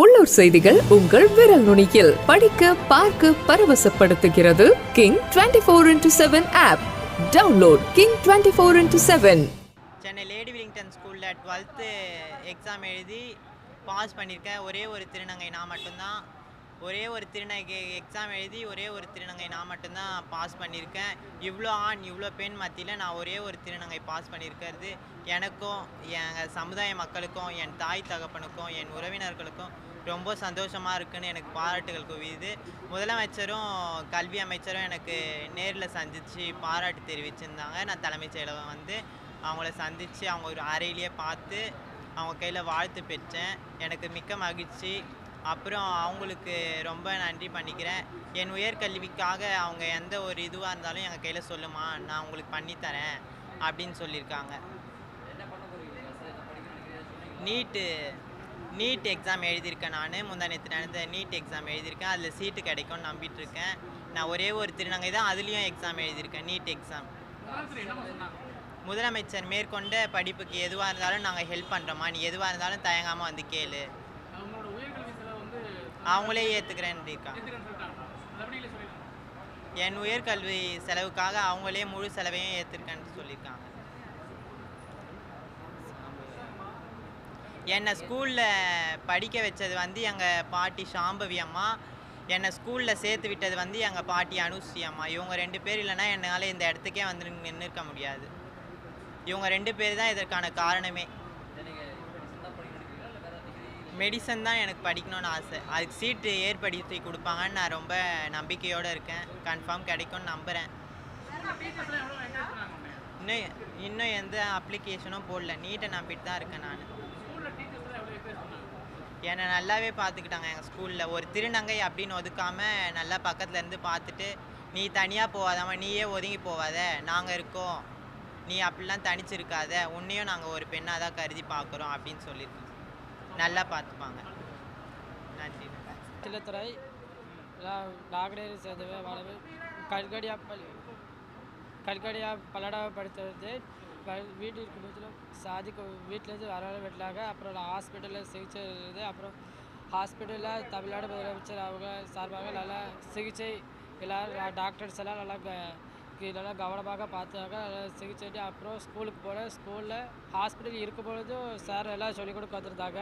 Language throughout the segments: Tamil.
உள்ளூர் செய்திகள் உங்கள் விரல் நுனியில். படிக்க பார்க்க பரவசப்படுத்துகிறது king twenty four into seven app download king twenty four into seven Chennai lady Willingdon ஸ்கூலில் டுவெல்த்து எக்ஸாம் எழுதி பாஸ் பண்ணியிருக்கேன் ஒரே ஒரு திருநங்கை நான் மட்டும்தான். ஒரே ஒரு திருநங்கை எக்ஸாம் எழுதி ஒரே ஒரு திருநங்கை நான் மட்டும்தான் பாஸ் பண்ணியிருக்கேன். இவ்வளோ ஆண் இவ்வளோ பெண் மத்தியில் நான் ஒரே ஒரு திருநங்கை பாஸ் பண்ணியிருக்கிறது. எனக்கும் எங்கள் சமுதாய மக்களுக்கும் என் தாய் தகப்பனுக்கும் என் உறவினர்களுக்கும் ரொம்ப சந்தோஷமாக இருக்குன்னு எனக்கு பாராட்டுகள் குவியுது. முதலமைச்சரும் கல்வி அமைச்சரும் எனக்கு நேரில் சந்தித்து பாராட்டு தெரிவிச்சிருந்தாங்க. நான் தலைமைச் செயலகம் வந்து அவங்கள சந்தித்து அவங்க ஒரு அறையிலேயே பார்த்து அவங்க கையில் வாழ்த்து பெற்றேன். எனக்கு மிக்க மகிழ்ச்சி. அப்புறம் அவங்களுக்கு ரொம்ப நன்றி பண்ணிக்கிறேன். என் உயர்கல்விக்காக அவங்க எந்த ஒரு இதுவாக இருந்தாலும் எங்கள் கையில் சொல்லுமா நான் உங்களுக்கு பண்ணித்தரேன் அப்படின்னு சொல்லியிருக்காங்க. நீட்டு நீட் எக்ஸாம் எழுதியிருக்கேன் நான். முந்தானத்து நடந்த நீட் எக்ஸாம் எழுதியிருக்கேன். அதில் சீட்டு கிடைக்கும்னு நம்பிட்டுருக்கேன். நான் ஒரே ஒரு திருநங்கை தான் அதுலேயும் எக்ஸாம் எழுதியிருக்கேன் நீட் எக்ஸாம் முதலமைச்சர் மேற்கொண்ட படிப்புக்கு எதுவாக இருந்தாலும் நாங்கள் ஹெல்ப் பண்ணுறோம்மா நீ எதுவாக இருந்தாலும் தயங்காமல் வந்து கேளு. அவங்களே சொல்லியிருக்காங்க. என் உயர்கல்வி செலவுக்காக அவங்களே முழு செலவையும் ஏற்றிருக்கேன்னு சொல்லியிருக்காங்க. என்னை ஸ்கூலில் படிக்க வச்சது வந்து எங்கள் பாட்டி சாம்பவி அம்மா. என்னை ஸ்கூலில் சேர்த்து விட்டது வந்து எங்கள் பாட்டி அனுஸ்ரீ அம்மா. இவங்க ரெண்டு பேர் இல்லைன்னா என்னால் இந்த இடத்துக்கே வந்து நின்று இருக்க முடியாது. இவங்க ரெண்டு பேர் தான் இதற்கான காரணமே. மெடிசன் தான் எனக்கு படிக்கணும்னு ஆசை. அதுக்கு சீட்டு ஏற்படுத்தி கொடுப்பாங்கன்னு நான் ரொம்ப நம்பிக்கையோடு இருக்கேன். கன்ஃபார்ம் கிடைக்கும்னு நம்புகிறேன் இன்னும் இன்னும் எந்த அப்ளிகேஷனும் போடல. நீட்டை நம்பிட்டு தான் இருக்கேன் நான். என்னை நல்லாவே பார்த்துக்கிட்டாங்க எங்கள் ஸ்கூலில் ஒரு திருநங்கை அப்படின்னு ஒதுக்காமல் நல்லா பக்கத்துல இருந்து பார்த்துட்டு நீ தனியாக போகாதம்மா. நீயே ஒதுங்கி போகாத. நாங்கள் இருக்கோம். நீ அப்படிலாம் தனிச்சிருக்காத. உன்னையும் நாங்கள் ஒரு பெண்ணாக தான் கருதி பார்க்குறோம். அப்படின்னு சொல்லியிருக்கோம் நல்லா பார்த்துப்பாங்க. நன்றி சிலத்துறை நாகடேரி சேர்ந்தவே வாழவே கல்கடியா பள்ளி கல்கடியா பல்லடாவை படித்தது வீடு சாதிக்கு வீட்டிலேருந்து வர விட்டாங்க அப்புறம் ஹாஸ்பிட்டலில் சிகிச்சை இருந்தது அப்புறம் ஹாஸ்பிட்டலில் தமிழ்நாடு முதலமைச்சர் அவங்க சார்பாக நல்லா சிகிச்சை எல்லோரும் டாக்டர்ஸ் எல்லாம் நல்லா இதெல்லாம் கவனமாக பார்த்தாங்க நல்லா சிகிச்சை அப்புறம் ஸ்கூலுக்கு போனேன் ஸ்கூலில் ஹாஸ்பிட்டல் இருக்கும் பொழுதும் சார் எல்லாம் சொல்லிக் கொடுக்க வந்திருந்தாங்க.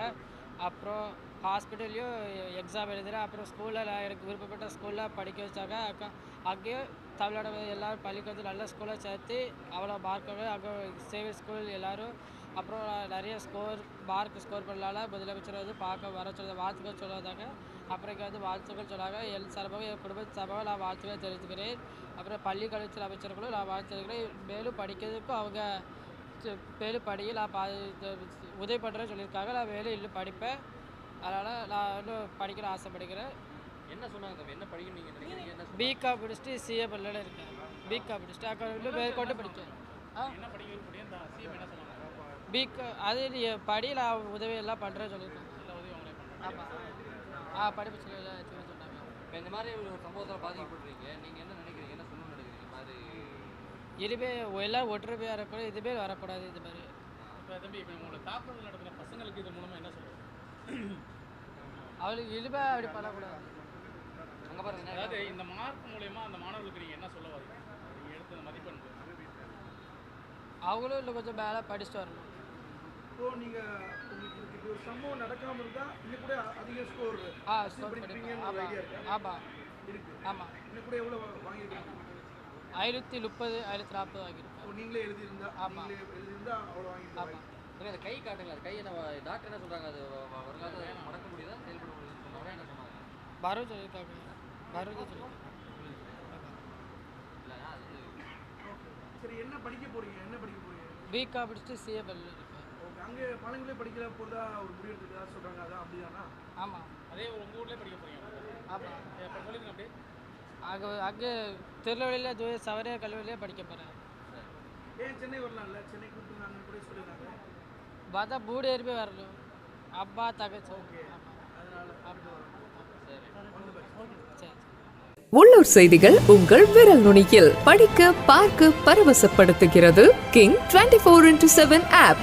அப்புறம் ஹாஸ்பிட்டல்லையும் எக்ஸாம் எழுதுறேன் அப்புறம் ஸ்கூலில் நான் எனக்கு விருப்பப்பட்ட ஸ்கூலில் படிக்க வச்சாங்க. அக்கா அங்கேயும் தமிழ்நாடு எல்லோரும் பள்ளிக்கு வந்து நல்ல ஸ்கூலாக சேர்த்து அவ்வளோ மார்க்கோட அங்கே சேவை ஸ்கூல் எல்லாரும் அப்புறம் நிறைய ஸ்கோர் மார்க் ஸ்கோர் பண்ணலால முதலமைச்சர் வந்து பார்க்க வர சொல்ல வாழ்த்துக்கள் சொல்லுவாங்க அப்புறம் இங்கே வந்து வாழ்த்துக்கள் சொன்னாங்க. என் சார்பாக என் குடும்ப சார்பாக நான் வாழ்த்துக்கள் தெரிவித்துக்கிறேன். அப்புறம் பள்ளி கல்வித்துறை அமைச்சர்களும் நான் வாழ்த்து தெரிவிக்கிறேன் மேலும் படிக்கிறதுக்கும் அவங்க மேலும் படிக்க நான் பா உதவி பண்ணுறேன்னு சொல்லியிருக்காங்க. நான் மேலும் இன்னும் படிப்பேன். அதனால் நான் இன்னும் படிக்கிற ஆசைப்படுகிறேன். என்ன சொன்னாங்க என்ன படிக்கணும் பிகாம் முடிச்சுட்டு சிஏ பண்ணல இருக்கேன். பிகாம் முடிச்சுட்டு அக்கா இன்னும் மேற்கொண்டு ஆ என்ன படிக்க பிகா அது நீ படி நான் உதவி எல்லாம் பண்ணுறேன்னு சொல்லியிருக்கேன் எல்லா உதவி அவங்களே பண்ணுறாங்க ஆமாம் ஆ படிப்பு சொல்லி எல்லாம் சொன்னாங்க. இப்போ இந்த மாதிரி ஒரு சம்பவத்தில் பாதிக்கப்பட்டிருக்கீங்க நீங்க என்ன நினைக்கிறீங்க? என்ன சொல்லணும்னு நினைக்கிறீங்க? இந்த மாதிரி இனிமே எல்லாம் ஒற்றுமையாக இருக்கணும். இதுமே வரக்கூடாது இது மாதிரி. இப்போ தம்பி இப்போ உங்களோட தாக்குதல் நடத்தின பசங்களுக்கு இது மூலமாக என்ன சொல்லுங்கள் அவளுக்கு இனிமே அப்படி பண்ணக்கூடாது. அங்க பாருங்க அதாவது இந்த மார்க் மூலயமா அந்த மாணவர்களுக்கு நீங்கள் என்ன சொல்ல வரீங்க? நீங்கள் எடுத்த மதிப்பெண் அவங்களும் இன்னும் கொஞ்சம் மேலே படிச்சுட்டு வரணும். இப்போ நீங்க உங்களுக்கு இப்படி ஒரு சம்பவம் நடக்காம இருந்தா இன்னும் கூட அதிக ஸ்கோர் ஒரு ஐடியா இருக்கா? ஆமாம் ஆமாம் இருக்கு. ஆமாம் இன்னும் கூட எவ்வளவு வாங்கியிருக்கீங்க? ஐநூற்றி முப்பது ஐநூற்றி நாற்பது வாங்கியிருக்கேன் நீங்களே எழுதியிருந்தா ஆமா. நீங்களே எழுதியிருந்தா அவ்வளோ வாங்கியிருக்கோம் ஆமாம் அந்த கை காட்டுங்க அது கை என்ன டாக்டர் என்ன சொல்றாங்க? அது வ- வருங்காலத்தில் மடக்க முடியுதா? செயல்பட முடியுதுன்னு சொன்னாங்க என்ன சொன்னாங்க வரும் சொல்லியிருக்காங்க. வரும் சொல்லியிருக்காங்க. இல்லை அது சரி என்ன படிக்க போறீங்க? என்ன படிக்க போறீங்க? பிகாம் முடிச்சுட்டு சிஏ ஓகே அங்கே பழங்களே படிக்கிற போதா ஒரு முடிவு எடுத்துக்கிறதா சொல்றாங்க. அதான் அப்படிதானா? ஆமாம் அதே உங்கள் ஊர்லேயே படிக்க போகிறீங்க ஆமாம் இப்போ சொல்லுங்க அப்படியே. அங்கே அங்கே திருநெல்வேலியில் தூய சவரிய கல்லூரியிலே படிக்க போகிறேன் ஏன் சென்னை வரலாம்ல? சென்னை கூப்பிட்டுருந்தாங்கன்னு கூட சொல்லியிருந்தாங்க பார்த்தா மூணு பேருமே வரணும். அதனால ஆமாம் சரி. உள்ளூர் செய்திகள் உங்கள் விரல் நுனியில் படிக்க பார்க்க பரவசப்படுத்துகிறது. King twenty four into seven app